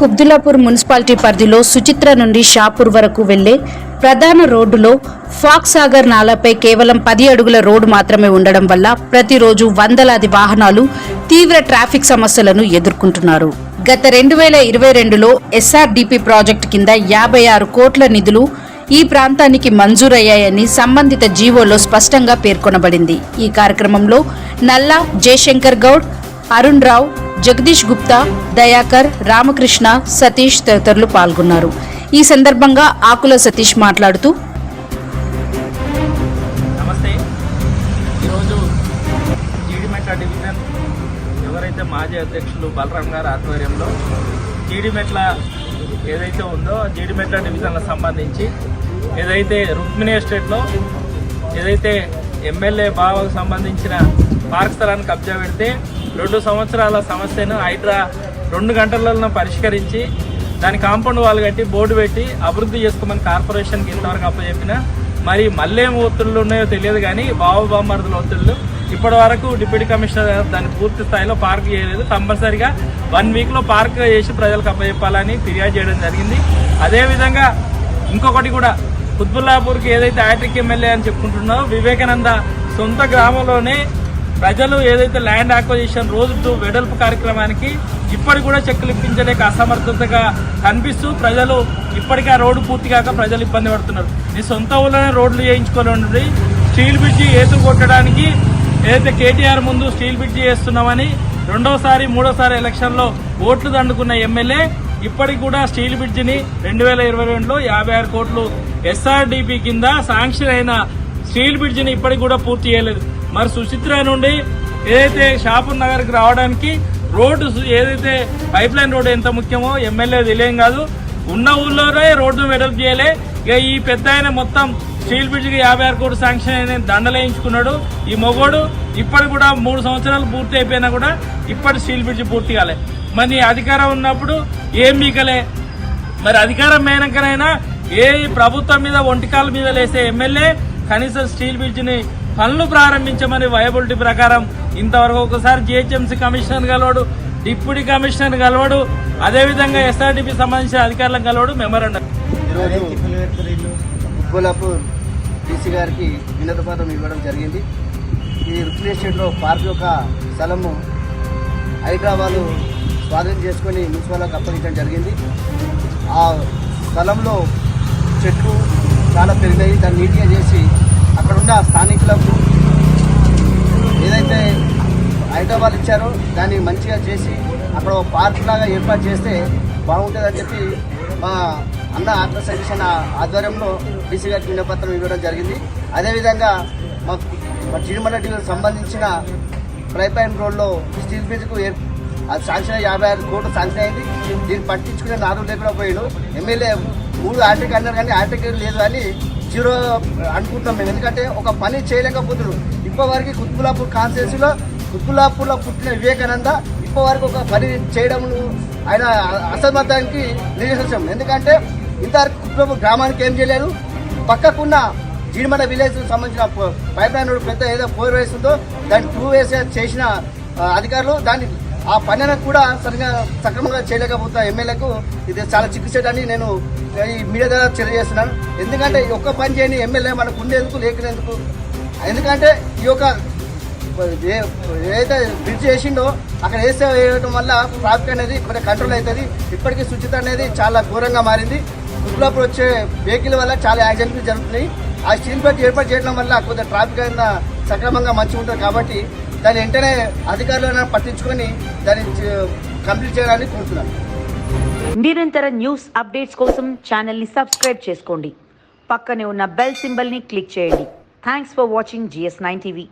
కుబ్దులాపూర్ municipality పరిధిలో సుచిత్ర నుండి షాపూర్ వరకు వెళ్ళే ప్రధాన రోడ్డులో ఫాక్స్ సాగర్ నాలాపై కేవలం పది అడుగుల రోడ్డు మాత్రమే ఉండడం వల్ల ప్రతిరోజు వందలాది వాహనాలు తీవ్ర ట్రాఫిక్ సమస్యలను ఎదుర్కొంటున్నారు. గత రెండు వేల ఇరవై రెండులో ఎస్ఆర్డిపి ప్రాజెక్టు కింద యాభై ఆరు కోట్ల నిధులు ఈ ప్రాంతానికి మంజూరయ్యాయని సంబంధిత జీవోలో స్పష్టంగా పేర్కొనబడింది. ఈ కార్యక్రమంలో నల్లా జయశంకర్ గౌడ్ అరుణ్ రావు జగదీష్ గుప్తా దయాకర్ రామకృష్ణ సతీష్ తదితరులు పాల్గొన్నారు. ఈ సందర్భంగా ఆకుల సతీష్ మాట్లాడుతూ నమస్తే. ఈరోజు జీడిమెట్ల డివిజన్ ఎవరైతే మాజీ అధ్యక్షులు బలరాం గారి ఆధ్వర్యంలో జీడిమెట్ల ఏదైతే ఉందో జీడిమెట్ల డివిజన్లకు సంబంధించి ఏదైతే రుక్మిణి ఎస్టేట్లో ఏదైతే ఎమ్మెల్యే బావకు సంబంధించిన పార్క్ స్థలాన్ని కబ్జా పెడితే రెండు సంవత్సరాల సమస్యను హైడ్రా రెండు గంటలలో పరిష్కరించి దాని కాంపౌండ్ వాళ్ళు కట్టి బోర్డు పెట్టి అభివృద్ధి చేసుకోమని కార్పొరేషన్కి ఇంతవరకు అప్పచెప్పిన మరి మళ్ళీ ఏం ఒత్తిళ్ళు ఉన్నాయో తెలియదు కానీ బాబు బామ్మర్దుల ఒత్తిళ్ళు ఇప్పటి వరకు డిప్యూటీ కమిషనర్ దాన్ని పూర్తి స్థాయిలో పార్క్ చేయలేదు. కంపల్సరిగా వన్ వీక్లో పార్క్ చేసి ప్రజలకు అప్పచెప్పాలని ఫిర్యాదు చేయడం జరిగింది. అదేవిధంగా ఇంకొకటి కూడా కుత్బుల్లాపూర్కి ఏదైతే హ్యాట్రిక్ ఎమ్మెల్యే అని చెప్పుకుంటున్నారో వివేకానంద సొంత గ్రామంలోనే ప్రజలు ఏదైతే ల్యాండ్ అక్వజిషన్ రోజు వెడల్పు కార్యక్రమానికి ఇప్పటికి కూడా చెక్కులు ఇప్పించలేక అసమర్థతగా కనిపిస్తూ ప్రజలు ఇప్పటికీ ఆ రోడ్డు పూర్తి కాక ప్రజలు ఇబ్బంది పడుతున్నారు. నీ సొంత ఊళ్ళోనే రోడ్లు చేయించుకొని స్టీల్ బ్రిడ్జి ఏతు కొట్టడానికి ఏదైతే కేటీఆర్ ముందు స్టీల్ బ్రిడ్జి చేస్తున్నామని రెండోసారి మూడోసారి ఎలక్షన్లో ఓట్లు దండుకున్న ఎమ్మెల్యే ఇప్పటికి కూడా స్టీల్ బ్రిడ్జిని రెండు వేల ఇరవై రెండులో యాభై ఆరు కోట్లు ఎస్ఆర్డిపి కింద శాంక్షన్ అయిన స్టీల్ బ్రిడ్జిని ఇప్పటికి కూడా పూర్తి చేయలేదు. మరి సుచిత్ర నుండి ఏదైతే షాపూర్ నగర్కి రావడానికి రోడ్డు ఏదైతే పైప్ లైన్ రోడ్డు ఎంత ముఖ్యమో ఎమ్మెల్యే తెలియం కాదు. ఉన్న ఊళ్ళోనే రోడ్డు వెడల్పు చేయలే. ఇక ఈ పెద్ద ఆయన మొత్తం స్టీల్ బ్రిడ్జ్కి యాభై ఆరు కోట్లు శాంక్షన్ అయిన దండలేయించుకున్నాడు ఈ మొగోడు ఇప్పటి కూడా మూడు సంవత్సరాలు పూర్తి అయిపోయినా కూడా ఇప్పటి స్టీల్ బ్రిడ్జ్ పూర్తి కాలేదు మరి అధికారం ఉన్నప్పుడు ఏం మీకలే మరి అధికారం మేనకనైనా ఏ ప్రభుత్వం మీద ఒంటికాల మీద లేసే ఎమ్మెల్యే కనీసం స్టీల్ బ్రిడ్జ్ని పనులు ప్రారంభించమని వయబిలిటీ ప్రకారం ఇంతవరకు ఒకసారి జిహెచ్ఎంసీ కమిషనర్ కలవాడు డిప్యూటీ కమిషనర్ కలవాడు అదేవిధంగా ఎస్ఆర్డిపి సంబంధించిన అధికారులను కలవాడు మెమరండం. ఈరోజు ఉబ్బులాపూర్ డీసీ గారికి వినతి ఇవ్వడం జరిగింది. ఈ రుక్మిణి పార్క్ యొక్క స్థలము హైదరాబాద్ స్వాధీనం చేసుకొని మున్సిపాలకు అప్పగించడం జరిగింది. ఆ స్థలంలో చెట్లు చాలా పెరిగినాయి దాన్ని నీట్గా చేసి అక్కడున్న స్థానికులకు ఏదైతే హైదరాబాద్ ఇచ్చారో దాన్ని మంచిగా చేసి అక్కడ ఒక పార్క్ లాగా ఏర్పాటు చేస్తే బాగుంటుందని చెప్పి మా అన్న ఆత్మ సజెషన్ ఆధ్వర్యంలో బీసీ గారికి వినపత్రం ఇవ్వడం జరిగింది. అదేవిధంగా మా మా చిరుమల సంబంధించిన ప్రైపైన్ రోడ్లో స్టీల్ బ్రిడ్జ్కు అది శాంక్షన్ యాభై ఆరు కోట్లు శాంక్షన్ అయింది. దీన్ని పట్టించుకునే నాలుగు లేకుండా పోయాడు. ఎమ్మెల్యే మూడు ఆర్టిక్ అన్నారు కానీ ఆర్టిక్ లేదు అని జీరో అనుకుంటున్నాం మేము. ఎందుకంటే ఒక పని చేయలేకపోతున్నాడు ఇప్పటివరకు కుత్బులాపూర్ కాన్స్టిట్యూన్సీలో కుత్బులాపూర్లో పుట్టిన వివేకానంద ఇప్పటివరకు ఒక పని చేయడం ఆయన అసమర్థానికి నిరసించాం ఎందుకంటే ఇంతవరకు కుత్బులాపూర్ గ్రామానికి ఏం చేయలేదు పక్కకున్న జీడిమడ విలేజ్ సంబంధించిన పైప్ లైన్ పెద్ద ఏదో ఫోర్ వేస్ ఉందో దాన్ని టూ వేస్ చేసిన అధికారులు దాన్ని ఆ పనిని కూడా సరిగా సక్రమంగా చేయలేకపోతున్న ఎమ్మెల్యేకు ఇది చాలా చిక్కుచేటని నేను ఈ మీడియా ద్వారా తెలియజేస్తున్నాను. ఎందుకంటే ఈ ఒక్క పని చేయని ఎమ్మెల్యే మనకు ఉండేందుకు లేకునేందుకు. ఎందుకంటే ఈ యొక్క ఏ- ఏదైతే బ్రిడ్జ్ చేసిండో అక్కడ వేస్తే వేయడం వల్ల ట్రాఫిక్ అనేది కొంచెం కంట్రోల్ అవుతుంది. ఇప్పటికీ శుచిత అనేది చాలా ఘోరంగా మారింది. కుట్లప్పుడు వచ్చే వెహికల్ వల్ల చాలా యాక్సిడెంట్లు జరుగుతున్నాయి. ఆ స్టీల్ బెల్ట్ ఏర్పాటు చేయడం వల్ల కొంత ట్రాఫిక్ అయినా సక్రమంగా మంచిగా ఉంటుంది కాబట్టి దాన్ని వెంటనే అధికారులు పట్టించుకొని దాన్ని కంప్లీట్ చేయాలని కోరుతున్నాను. నిరంతర న్యూస్ అప్డేట్స్ కోసం ఛానల్ని సబ్స్క్రైబ్ చేసుకోండి. పక్కనే ఉన్న బెల్ సింబల్ని క్లిక్ చేయండి. Thanks for watching GS nine TV